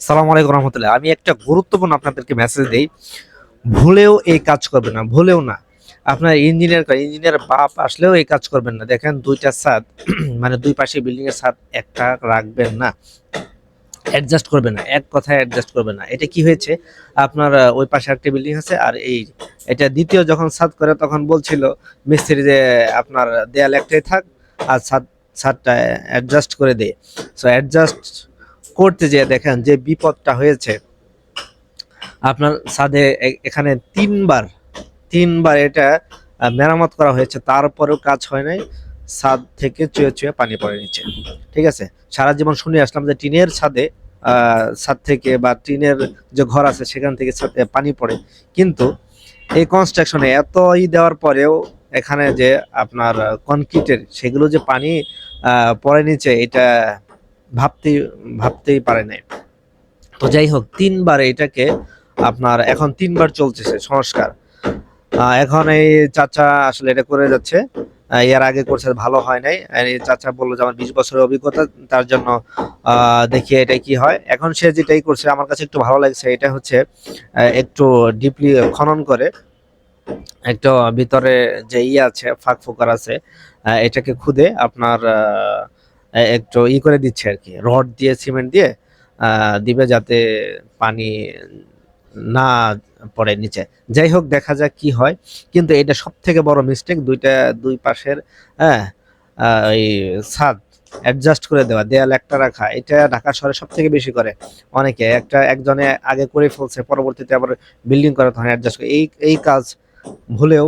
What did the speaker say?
সালাম আলাইকুম রহমতুল্লাহ। আমি একটা গুরুত্বপূর্ণ আপনাদেরকে মেসেজ দিই। ভুলেও এই কাজ করবেন না, ভুলেও না। আপনার ইঞ্জিনিয়ার ইঞ্জিনিয়ার বাপ আসলেও এই কাজ করবেন না। দেখেন দুইটা ছাদ মানে দুই পাশে বিল্ডিং এর ছাদ একটা রাখবেন না। অ্যাডজাস্ট করবে না, এক কথায় অ্যাডজাস্ট করবে না। এটা কি হয়েছে? আপনার ওই পাশে একটা বিল্ডিং আছে আর এই এটা দ্বিতীয় যখন ছাদ করে তখন বলছিল মিস্ত্রি যে, আপনার দেয়াল একটাই থাক আর ছাদ ছাদটা অ্যাডজাস্ট করে দে। সো অ্যাডজাস্ট করতে যেয়ে দেখেন যে বিপদটা হয়েছে। আপনার ছাদে এখানে তিনবার তিনবার এটা মেরামত করা হয়েছে। তারপরেও কাজ হয় নাই। ছাদ থেকে চুয়ে চুয়ে পানি পড়ে নিচে। ঠিক আছে? সারা জীবন শুনে আসলাম যে টিনের ছাদে ছাদ থেকে বা টিনের যে ঘর আছে, সেখান থেকে ছাদে পানি পড়ে। কিন্তু এই কনস্ট্রাকশনে এতই দেওয়ার পরেও এখানে যে আপনার কনক্রিটের সেগুলো যে পানি পড়ে নিচে, এটা ভাবতেই ভাবতেই পারে নাই। তো যাই হোক, তিনবার এটাকে আপনার এখন তিনবার চলতেছে সংস্কার। এখন এই চাচা আসলে এটা করে যাচ্ছে। এর আগে করছে, ভালো হয় নাই। চাচা বলল যে আমার বিশ বছরের অভিজ্ঞতা, তার জন্য দেখি এটা কি হয়। এখন সে যেটাই করছে, আমার কাছে একটু ভালো লাগছে, এটা হচ্ছে একটু ডিপলি খনন করে। একটু ভিতরে যে ইয়ে আছে, ফাঁক ফোকার আছে এটাকে খুদে আপনার একটু ই করে দিচ্ছে আর কি। রড দিয়ে, সিমেন্ট দিয়ে দিবে যাতে পানি না পড়ে নিচে। যাই হোক, দেখা যাক কি হয়। কিন্তু এটা সব থেকে বড় মিস্টেক দুইটা, দুই পাশের হ্যাঁ ওই ছাদ অ্যাডজাস্ট করে দেওয়া, দেয়াল একটা রাখা। এটা ঢাকা শহরে সব থেকে বেশি করে অনেকে। একটা, একজনে আগে করে ফেলছে, পরবর্তীতে আবার বিল্ডিং করা তখন অ্যাডজাস্ট করে। এই এই কাজ ভুলেও